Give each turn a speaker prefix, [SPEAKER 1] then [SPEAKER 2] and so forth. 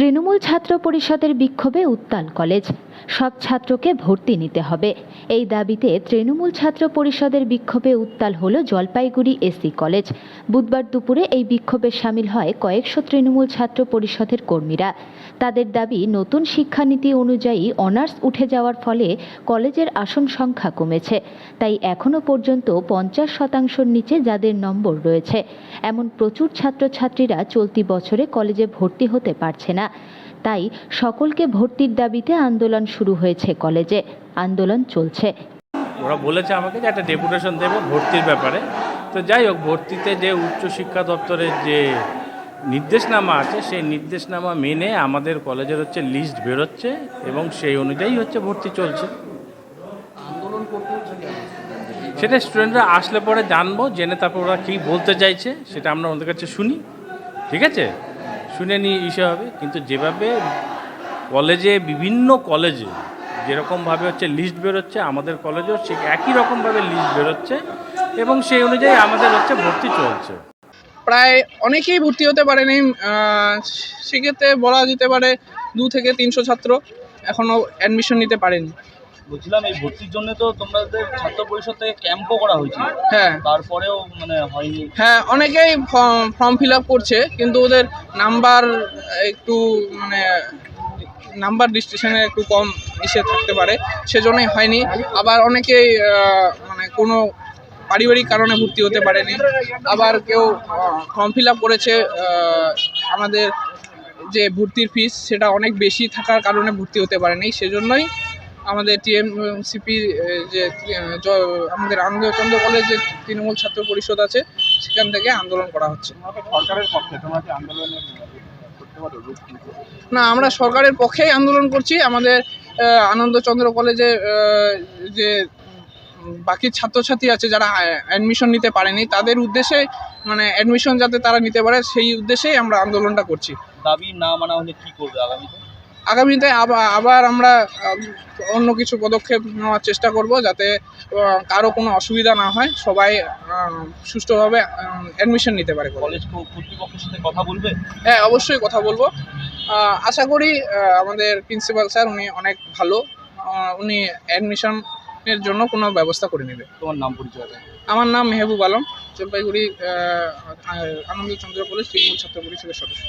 [SPEAKER 1] তৃণমূল ছাত্র পরিষদের বিক্ষোভে উত্তাল কলেজ। সব ছাত্রকে ভর্তি নিতে হবে। এই দাবিতে তৃণমূল ছাত্র পরিষদের বিক্ষোভে উত্তাল হল জলপাইগুড়ি এসি কলেজ। বুধবার দুপুরে এই বিক্ষোভে সামিল হয় কয়েকশো তৃণমূল ছাত্র পরিষদের কর্মীরা। তাদের দাবি, নতুন শিক্ষানীতি অনুযায়ী অনার্স উঠে যাওয়ার ফলে কলেজের আসন সংখ্যা কমেছে। তাই এখনও পর্যন্ত পঞ্চাশ শতাংশের নিচে যাদের নম্বর রয়েছে। এমন প্রচুর ছাত্রছাত্রীরা চলতি বছরে কলেজে ভর্তি হতে পারছে না। তাই সকলকে ভর্তির দাবিতে আন্দোলন শুরু হয়েছে কলেজে। আন্দোলন চলছে।
[SPEAKER 2] ওরা বলেছে আমাকে যে একটা ডেপুটেশন দেবে ভর্তির ব্যাপারে। তো যাই হোক ভর্তিতে যে উচ্চশিক্ষা দপ্তরের যে নির্দেশনামা আছে সেই নির্দেশনামা মেনে আমাদের কলেজের হচ্ছে লিস্ট বেরোচ্ছে এবং সেই অনুযায়ী হচ্ছে ভর্তি চলছে। সেটা স্টুডেন্টরা আসলে পরে জানব জেনে তারপর ওরা কী বলতে চাইছে সেটা আমরা ওদের কাছে শুনি। ঠিক আছে? শুনে নিয়ে ইসে হবে, কিন্তু যেভাবে কলেজে, বিভিন্ন কলেজে যেরকমভাবে হচ্ছে লিস্ট বেরোচ্ছে, আমাদের কলেজেও সে একই রকমভাবে লিস্ট বেরোচ্ছে এবং সেই অনুযায়ী আমাদের হচ্ছে ভর্তি চলছে।
[SPEAKER 3] প্রায় অনেকেই ভর্তি হতে পারেনি সেক্ষেত্রে বলা যেতে পারে দু থেকে তিনশো ছাত্র এখনও অ্যাডমিশন নিতে পারেনি।
[SPEAKER 4] বলছিলাম এই ভর্তির জন্য তো তোমাদের ছাত্র পরিষদ থেকে ক্যাম্পও করা হয়েছিল।
[SPEAKER 3] হ্যাঁ।
[SPEAKER 4] তারপরেও মানে হয়নি।
[SPEAKER 3] হ্যাঁ অনেকেই ফর্ম ফিল আপ করছে কিন্তু ওদের নাম্বার একটু মানে নাম্বার ডিস্ট্রিবিউশনে একটু কম ইসে থাকতে পারে সেজন্যই হয়নি। আবার অনেকেই মানে কোনো পারিবারিক কারণে ভর্তি হতে পারেনি। আবার কেউ ফর্ম ফিল আপ করেছে আমাদের যে ভর্তির ফিস সেটা অনেক বেশি থাকার কারণে ভর্তি হতে পারেনি সেজন্যই আমাদের টিএমসিপি যে আমাদের আনন্দচন্দ্র কলেজে তৃণমূল ছাত্র পরিষদ আছে সেখান থেকে আন্দোলন করা হচ্ছে। না আমরা সরকারের পক্ষেই আন্দোলন করছি। আমাদের আনন্দচন্দ্র কলেজে যে বাকি ছাত্রছাত্রী আছে যারা অ্যাডমিশন নিতে পারেনি তাদের উদ্দেশ্যে মানে অ্যাডমিশন যাতে তারা নিতে পারে সেই উদ্দেশ্যেই আমরা আন্দোলনটা করছি।
[SPEAKER 4] দাবি না মানা হলে কি করবে আগামীতে?
[SPEAKER 3] আগামীতে আবার আবার আমরা অন্য কিছু পদক্ষেপ নেওয়ার চেষ্টা করব যাতে কারও কোনো অসুবিধা না হয়। সবাই সুষ্ঠুভাবে অ্যাডমিশন নিতে পারে
[SPEAKER 4] কলেজ কর্তৃপক্ষের সাথে কথা বলবে?
[SPEAKER 3] হ্যাঁ অবশ্যই কথা বলব। আশা করি আমাদের প্রিন্সিপাল স্যার উনি অনেক ভালো। উনি অ্যাডমিশনের জন্য কোনো ব্যবস্থা করে নেবে।
[SPEAKER 4] তোমার নাম পরিচয়
[SPEAKER 3] আমার নাম মেহবুব আলম। জলপাইগুড়ি আনন্দচন্দ্র কলেজ তৃণমূল ছাত্র পরিষদের সদস্য।